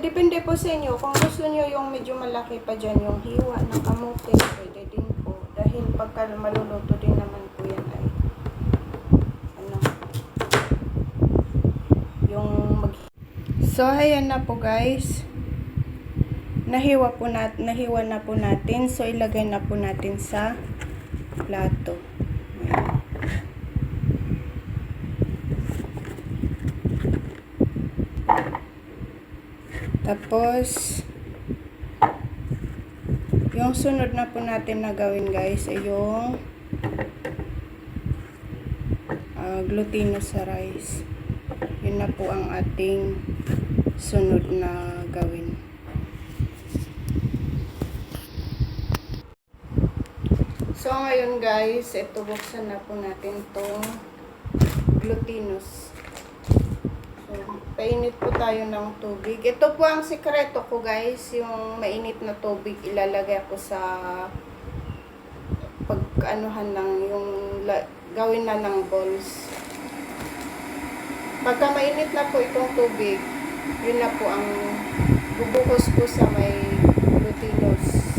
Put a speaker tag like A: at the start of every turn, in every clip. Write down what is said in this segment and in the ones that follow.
A: depende po sa inyo. Kung gusto nyo yung medyo malaki pa dyan, yung hiwa ng kamote, pwede din po. Dahil pagka maluluto din naman po yan ay, ano, yung mag... So, ayan na po guys. Nahiwa po nat nahiwa na po natin. So, ilagay na po natin sa plato. Ayan. Tapos, yung sunod na po natin na gawin guys ay yung ah, glutinous rice. Yun na po ang ating sunod na gawin. So, ngayon guys, ito buksan na po natin tong glutinous. So, painit po tayo ng tubig. Ito po ang sikreto ko guys, yung mainit na tubig ilalagay ko sa pag-anuhan ng yung la- gawin na ng balls. Pagka mainit na po itong tubig, yun na po ang bubuhos ko sa may glutinous.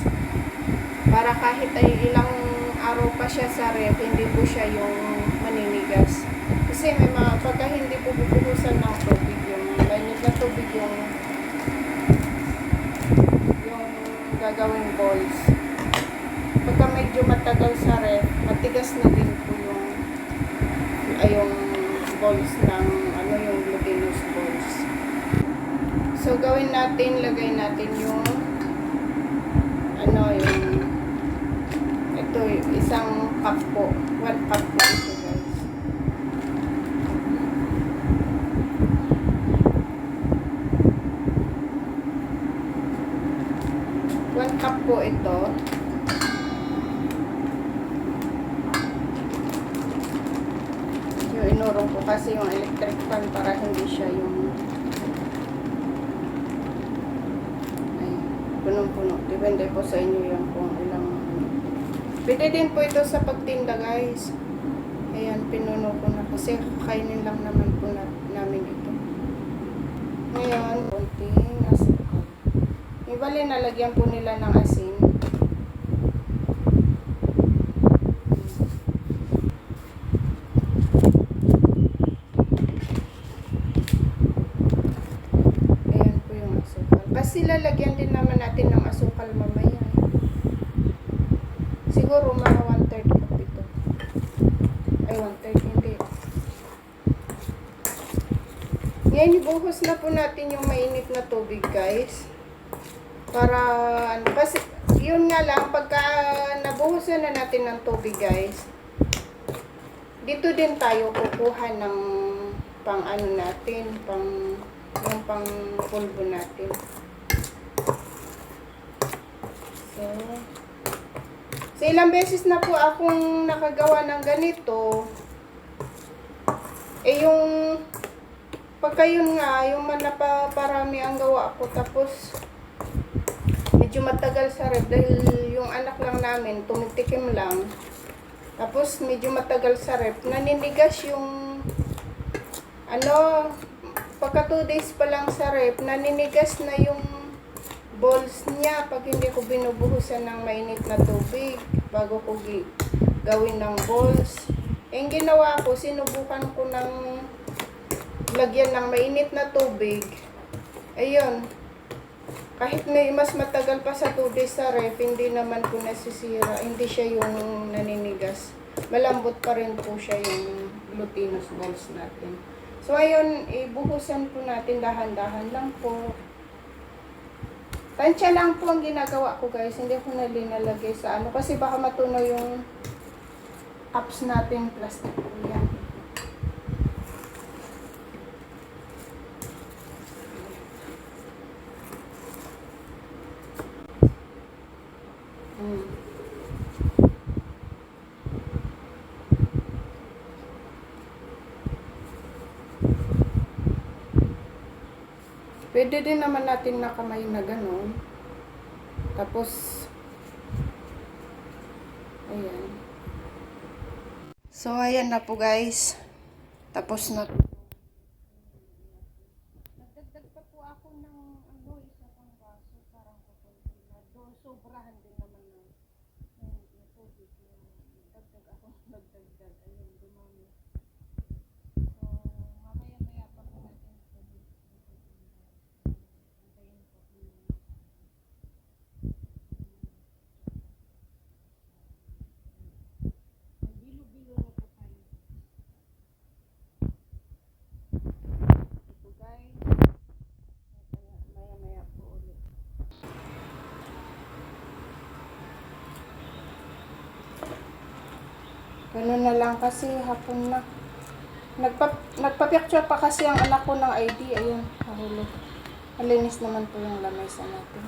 A: Para kahit ay ilang araw pa siya sa ref, hindi po siya yung maninigas. Kasi may mga, pagka hindi po bubuhusan ng tubig, tubig yung yung gagawing balls. Pagka medyo matagal sa ref, matigas na din po yung ay yung balls ng ano yung glutinous balls. So gawin natin, lagay natin yung ano yung ito isang cup po. One cup po 1 cup po ito. Yung inurong ko kasi yung electric fan para hindi siya yung punong-puno. Depende po sa inyo yan kung ilang Pwede din po ito sa pagtinda guys. Ayan, pinuno ko na kasi kainin Bali nalagyan po nila ng asin. Ayan po yung asukal. Kasi lalagyan din naman natin ng asukal mamaya. Siguro mga 1/3 cup ito. Ay, 1/3 hindi. Ngayon, ibuhos na po natin yung mainit na tubig, guys. Para, ano, kasi, yun nga lang, pagka nabuhusan na natin ng tubig, guys, dito din tayo kukuha ng pang ano natin, pang, yung pang pulbo natin. So, So, ilang beses na po akong nakagawa ng ganito. Eh, yung pagka yun nga, yung man napaparami ang gawa ko. Tapos, medyo matagal sa ref dahil yung anak lang namin, tumitikim lang. Tapos, medyo matagal sa ref. Naninigas yung, ano, pagka 2 days pa lang sa ref, naninigas na yung balls niya pag hindi ko binubuhusan ng mainit na tubig bago ko gawin ng balls. Ang ginawa ko, sinubukan ko ng lagyan ng mainit na tubig. Ayun. Kahit may mas matagal pa sa 2 days sa ref, hindi naman po nasisira. Hindi siya yung naninigas. Malambot pa rin po siya yung glutinous balls natin. So, ayun, ibuhusan po natin dahan-dahan lang po. Tansya lang po ang ginagawa ko guys. Hindi ko na linalagay sa ano. Kasi baka matunaw yung cups natin. Plastic po yan. Hmm. Pwede din naman natin na kamay na gano'n. Tapos, ayan. So, ayan na po guys. Tapos na. Nagdagdag pa po ako ng ano, nasobrahan din naman ng ng ng tubig. Yung dagdag ako, nagdagdag. Ayun, dumami. So, mamaya-maya pa po natin ito. Antayin po po yung Bilo-bilo na po tayo. Ito guys. Maya-maya po ulit. Ganun na lang kasi hapon na. Nagpa, nagpa-picture pa kasi ang anak ko ng ID. Ayun, nahulog. Malinis naman po yung lamesa natin.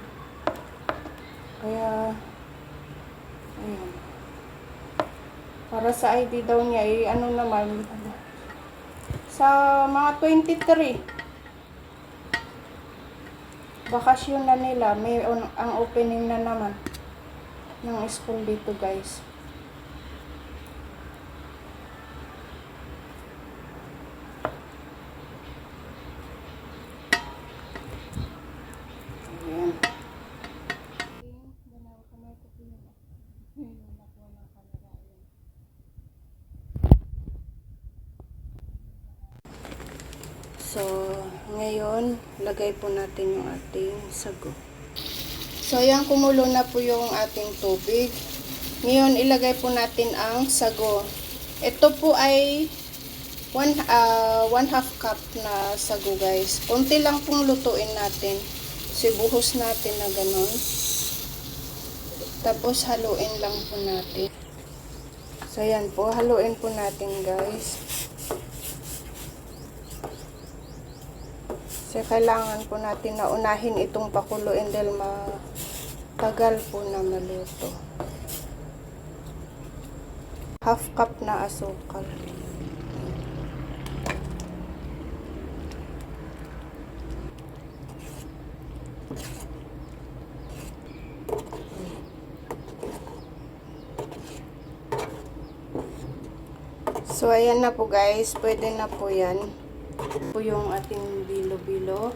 A: Kaya, ayun. Para sa ID daw niya, eh, ano naman, ano, sa mga 23, bakasyon na nila, may on, ang opening na naman ng school dito guys. Ayan. So, ngayon, lagay po natin yung ating sago. So, ayan, kumulo na po yung ating tubig. Ngayon, ilagay po natin ang sago. Ito po ay one, ah, one half cup na sago, guys. Kunti lang pong lutuin natin. Sibuhos natin na ganun. Tapos, haluin lang po natin. So, ayan po. Haluin po natin, guys. Kasi kailangan po natin na unahin itong pakuluin dahil matagal po na maluto. Half cup na asukal. So, ayan na po guys. Pwede na po yan po yung ating bilo-bilo.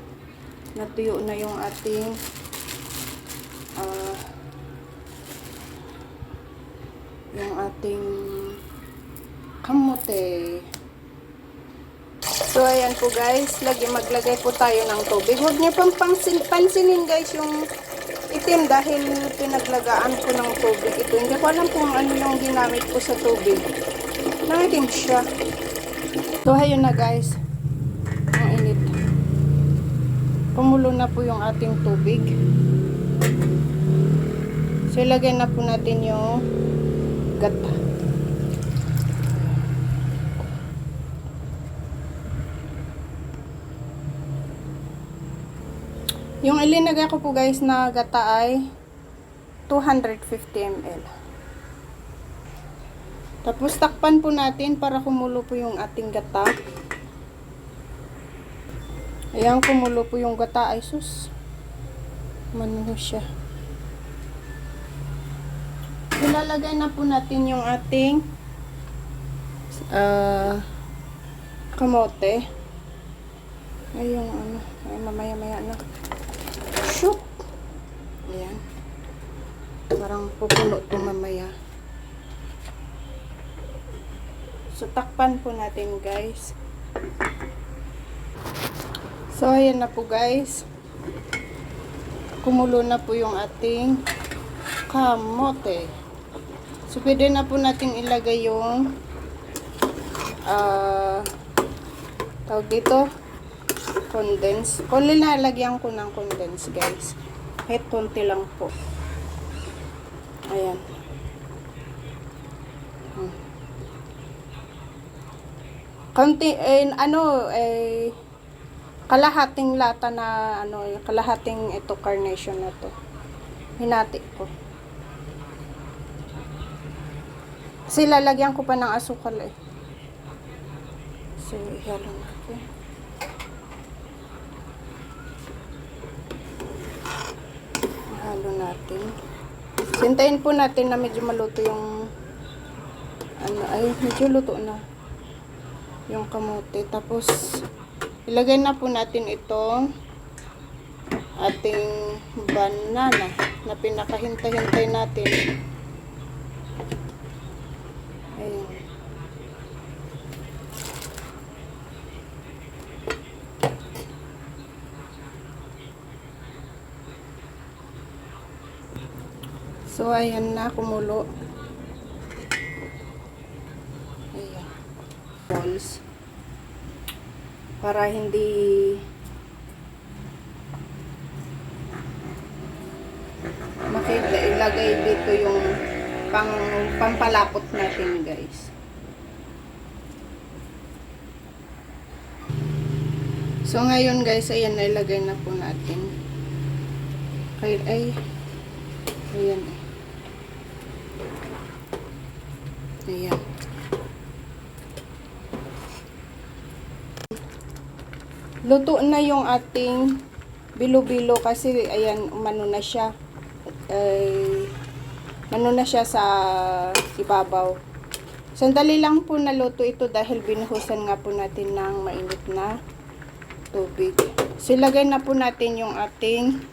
A: Natuyo na yung ating ah yung ating kamote. So, ayan po guys. Lagi, maglagay po tayo ng tubig. Huwag niyo pang pansin, pansinin guys yung itim dahil pinaglagaan ko ng tubig ito. Hindi ko alam kung ano yung ginamit ko sa tubig. Nangitim siya. So, ayun na guys. Kumulo na po yung ating tubig. So, ilagay na po natin yung gata. Yung ilinagay ko po guys na gata ay 250 ml. Tapos takpan po natin para kumulo po yung ating gata. Ayan, kumulo po yung gata. Ay, sus. Manino siya. Ilalagay na po natin yung ating ah kamote. Ay, yung ano. Ay, mamaya-maya na. Shoot! Ayan. Parang pupuno to mamaya. So, takpan po natin, guys. So, ayan na po guys. Kumulo na po yung ating kamote. So, pwede na po natin ilagay yung ah tawag dito condense. Kung linalagyan ko ng condense guys. Kahit konti lang po. Ayan. Hmm. Konti, eh, ano, eh, kalahating lata na ano, kalahating ito carnation na to. Hinati ko. Kasi lalagyan ko pa ng asukal eh. So, ihalo natin. Ihalo natin. Sintayin po natin na medyo maluto yung ano, ay, medyo luto na yung kamote. Tapos, ilagay na po natin itong ating banana na pinakahintay-hintay natin. Ayan. So, ayan na, kumulo. Ayan. Balls. Para hindi makita ilagay dito yung pang pampalapot natin guys. So ngayon guys, ayan ilagay na po natin. Ay, ay, ayan. Ayan. Luto na yung ating bilo-bilo kasi ayan, umano na siya. Ay, ano na siya sa ibabaw. Sandali lang po naluto ito dahil binuhusan nga po natin ng mainit na tubig. So, ilagay na po natin yung ating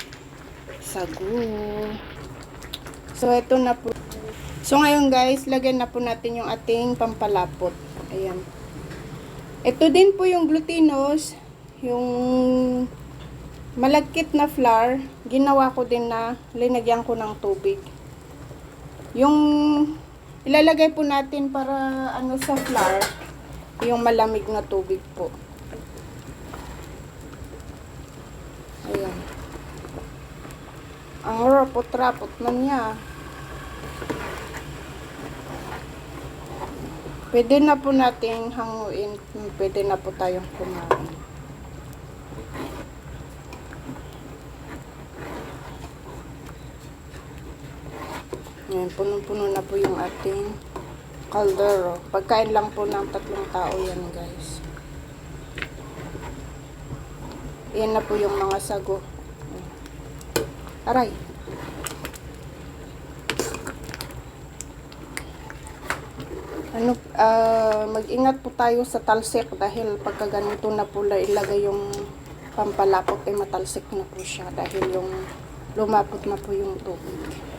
A: sagu. So, ito na po. So, ngayon guys, lagyan na po natin yung ating pampalapot. Ayan. Ito din po yung glutinous, yung malagkit na flour, ginawa ko din na linagyan ko ng tubig. Yung ilalagay po natin para ano sa flour, yung malamig na tubig po. Ayan. Ang rapot-rapot na niya. Pwede na po nating hanguin. Pwede na po tayong kumain. Ngayon, punong-puno na po yung ating caldero. Pagkain lang po ng tatlong tao yan, guys. Yan na po yung mga sago. Aray. Ano, ah, mag-ingat po tayo sa talsik dahil pagka ganito na po la- ilagay yung pampalapot ay matalsik na po siya dahil yung lumapot na po yung tubig.